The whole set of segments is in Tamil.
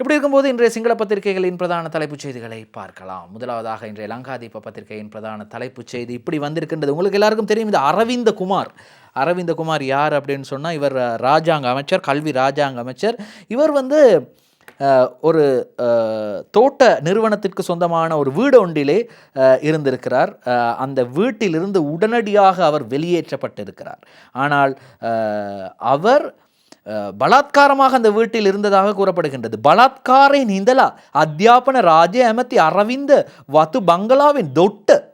இப்படி இருக்கும்போது இன்றைய சிங்கள பத்திரிகைகளின் பிரதான தலைப்புச் செய்திகளை பார்க்கலாம். முதலாவதாக இன்றைய லங்காதீப பத்திரிகையின் பிரதான தலைப்புச் செய்தி இப்படி வந்திருக்கின்றது. உங்களுக்கு எல்லாருக்கும் தெரியும் இது அரவிந்த குமார். அரவிந்த குமார் யார் அப்படின்னு சொன்னால் இவர் ராஜாங்க அமைச்சர் கல்வி ராஜாங்க அமைச்சர். இவர் வந்து ஒரு தோட்ட நிறுவனத்திற்கு சொந்தமான ஒரு வீடு ஒன்றிலே இருந்திருக்கிறார். அந்த வீட்டிலிருந்து உடனடியாக அவர் வெளியேற்றப்பட்டிருக்கிறார். ஆனால் அவர் பலாத்காரமாக அந்த வீட்டில் இருந்ததாக கூறப்படுகின்றது. பலாத்காரை நீந்தலா? அத்தியாபன ராஜ அமத்தி அரவிந்த வத்து பங்களாவின் தொட்ட.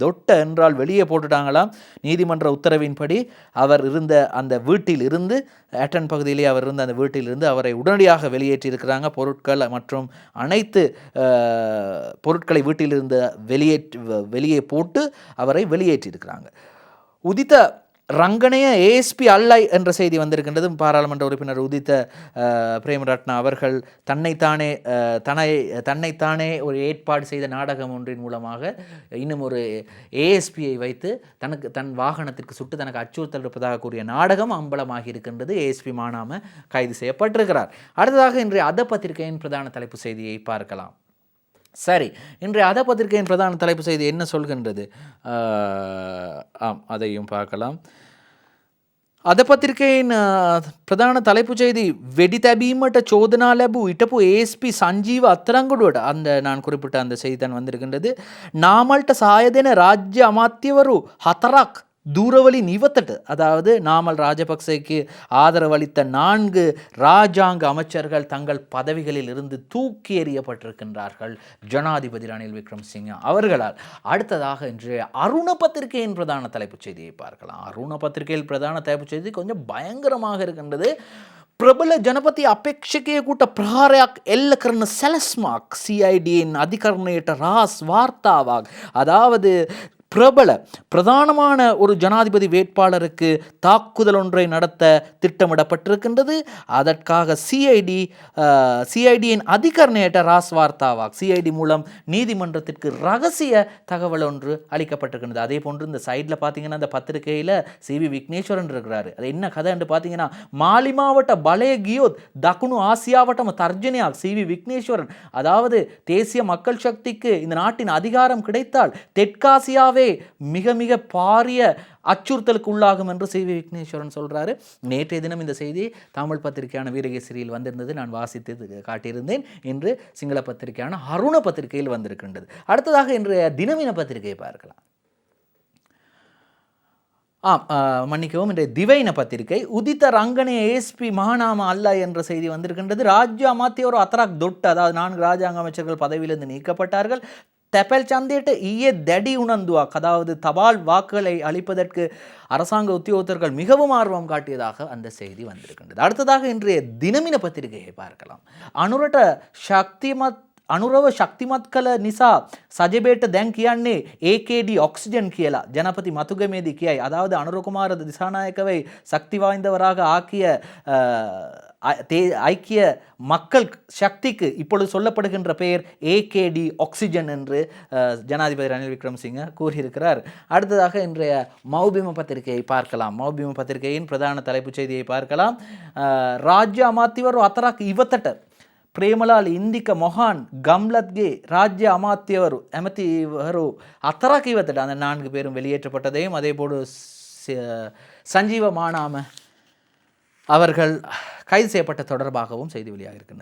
தொட்ட என்றால் வெளியே போட்டுட்டாங்களாம். நீதிமன்ற உத்தரவின்படி அவர் இருந்த அந்த வீட்டில் இருந்து ஏட்டன் பகுதியிலே அவர் இருந்த அந்த வீட்டில் இருந்து அவரை உடனடியாக வெளியேற்றியிருக்கிறாங்க. பொருட்கள் மற்றும் அனைத்து பொருட்களை வீட்டிலிருந்து வெளியேற்று வெளியே போட்டு அவரை வெளியேற்றியிருக்கிறாங்க. உதித்த ரங்கனைய ஏஎஸ்பி அல்லை என்ற செய்தி வந்திருக்கின்றது பாராளுமன்ற உறுப்பினர் உதித்த பிரேமரட்னா அவர்கள் தன்னைத்தானே தன்னை தன்னைத்தானே ஒரு ஏற்பாடு செய்த நாடகம் ஒன்றின் மூலமாக இன்னும் ஒரு ஏஎஸ்பியை வைத்து தனக்கு தன் வாகனத்திற்கு சுட்டு தனக்கு அச்சுறுத்தல் இருப்பதாக கூறிய நாடகம் அம்பலமாகி இருக்கின்றது. ஏஎஸ்பி மானாம கைது செய்யப்பட்டிருக்கிறார். அடுத்ததாக இன்றைய அத பத்திரிகையின் பிரதான தலைப்பு செய்தியை பார்க்கலாம். சரி இன்றைய அத பத்திரிகையின் பிரதான தலைப்பு செய்தி என்ன சொல்கின்றது? ஆம் அதையும் பார்க்கலாம் අද පත්‍රිකයෙන් ප්‍රධාන தலைப்புச்செய்தி வெடி தැබීමට சோதனா ලැබූ ඉටපු ASP සංජීව අත්තරංගොඩුවට අන්ද நான் குறிப்பிட்ட அந்த செய்தி தான் வந்திருக்கின்றது நாமல்ට සහාය දෙන රාජ්‍ය අමාත්‍යවරු හතරක් தூரவழி நிவத்தட்டு. அதாவது நாமல் ராஜபக்சேக்கு ஆதரவளித்த நான்கு ராஜாங்க அமைச்சர்கள் தங்கள் பதவிகளில் இருந்து தூக்கி எறியப்பட்டிருக்கின்றார்கள் ஜனாதிபதி ரணில் விக்ரம்சிங்க அவர்களால். அடுத்ததாக இன்று அருண பத்திரிகையின் பிரதான தலைப்புச் செய்தியை பார்க்கலாம். அருண பத்திரிகையில் பிரதான தலைப்புச் செய்தி கொஞ்சம் பயங்கரமாக இருக்கின்றது. ಪ್ರಬಲ ಜನಪತಿ ಅಪೇಕ್ಷೆಗೆ கூட்ட ಪ್ರಹಾರಯಾಕ್ ಎಲ್ಲ செலஸ்மாக் ಸೆಲಸ್ಮಾಕ್ ಸಿಐಡಿಎನ್ ಅಧಿಕರಣೇಟ ರಾಸ್ ವಾರ್ತಾವಾಗ್ ಅದಾವದು பிரபல பிரதானமான ஒரு ஜனாதிபதி வேட்பாளருக்கு தாக்குதல் ஒன்றை நடத்த திட்டமிடப்பட்டிருக்கின்றது. அதற்காக சிஐடி சிஐடியின் அதிகரணேட்ட ராஸ் வார்த்தாவாக் சிஐடி மூலம் நீதிமன்றத்திற்கு ரகசிய தகவல் ஒன்று அளிக்கப்பட்டிருக்கின்றது. அதே போன்று இந்த சைடில் பார்த்தீங்கன்னா இந்த பத்திரிகையில் சிவி விக்னேஸ்வரன் இருக்கிறாரு. அது என்ன கதைன்னு பார்த்தீங்கன்னா மாலி மாவட்ட பலய கியோத் தக்குனு ஆசியாவட்டம் சி வி விக்னேஸ்வரன். அதாவது தேசிய மக்கள் சக்திக்கு இந்த நாட்டின் அதிகாரம் கிடைத்தால் தெற்காசியாவே மிக மிக பாரிய அச்சுறுத்தலுக்கு உள்ளாகும் என்று சி வி விக்னேஸ்வரன் சொல்றாரு. நேற்றைய தினம் இந்த செய்தி தமிழ் பத்திரிகையான வீரகேசரியில் வந்திருந்தது. நான் வாசித்து காட்டியிருந்தேன். இன்று சிங்கள பத்திரிகையான அருண பத்திரிகையில் வந்திருக்கின்றது. அடுத்ததாக இன்றைய தினமின பத்திரிகையை பார்க்கலாம். ஆம் மன்னிக்கவும் இன்றைய திவைன பத்திரிகை உதித்த ரங்கனே ஏஎஸ்பி மகாநாம அல்ல என்ற செய்தி வந்திருக்கின்றது. ராஜ்ய அமாத்தியோர் அத்தராக் தொட்டு அதாவது நான்கு ராஜாங்க அமைச்சர்கள் பதவியிலிருந்து நீக்கப்பட்டார்கள். தெப்பல் சந்தையிட்ட ஈய தடி உணர்ந்துவாக் அதாவது தபால் வாக்குகளை அளிப்பதற்கு அரசாங்க உத்தியோகத்தர்கள் மிகவும் ஆர்வம் காட்டியதாக அந்த செய்தி வந்திருக்கின்றது. அடுத்ததாக இன்றைய தினமின பத்திரிகையை பார்க்கலாம். அனுரட்ட சக்திமத் අනුරව ශක්තිමත් කළ නිසා සජබේට දැන් කියන්නේ ඒකඩ ඔක්සිජන් කියලා. ජනපති මතුගමේදී කියයි. අදාවද අනුරකුමාර දිසානායකවයි சக்திவாய்ந்தவராக ஆக்கிய ஐக்கிய மக்கள் சக்திக்கு இப்பொழுது சொல்லப்படுகின்ற பெயர் ஏகேடி ஆக்சிஜன் என்று ஜனாதிபதி ரணில் விக்ரம்சிங்க கூறியிருக்கிறார் அடுத்ததாக இன்றைய மௌபிம பத்திரிகையை பார்க்கலாம். மௌபிம பத்திரிகையின் பிரதான தலைப்புச் செய்தியை பார்க்கலாம். ராஜ்ய அமாத்திவர் அத்தராக் இவத்தட்டர் ಪ್ರೇಮಲಾಲ್ ಇಂದಿಕ ಮೊಹಾನ್ ಗಮ್ಲತ್ಗೆ ರಾಜ್ಯ ಅಮಾತ್ಯವರು ಅಮತಿವರು அத்தராக்கு இவத்திட்ட அந்த நான்கு பேரும் வெளியேற்றப்பட்டதையும் அதே போடு சி- சஞ்சீவ மானாம அவர்கள் கைது செய்யப்பட்ட தொடர்பாகவும் செய்தி வெளியாக இருக்கின்றன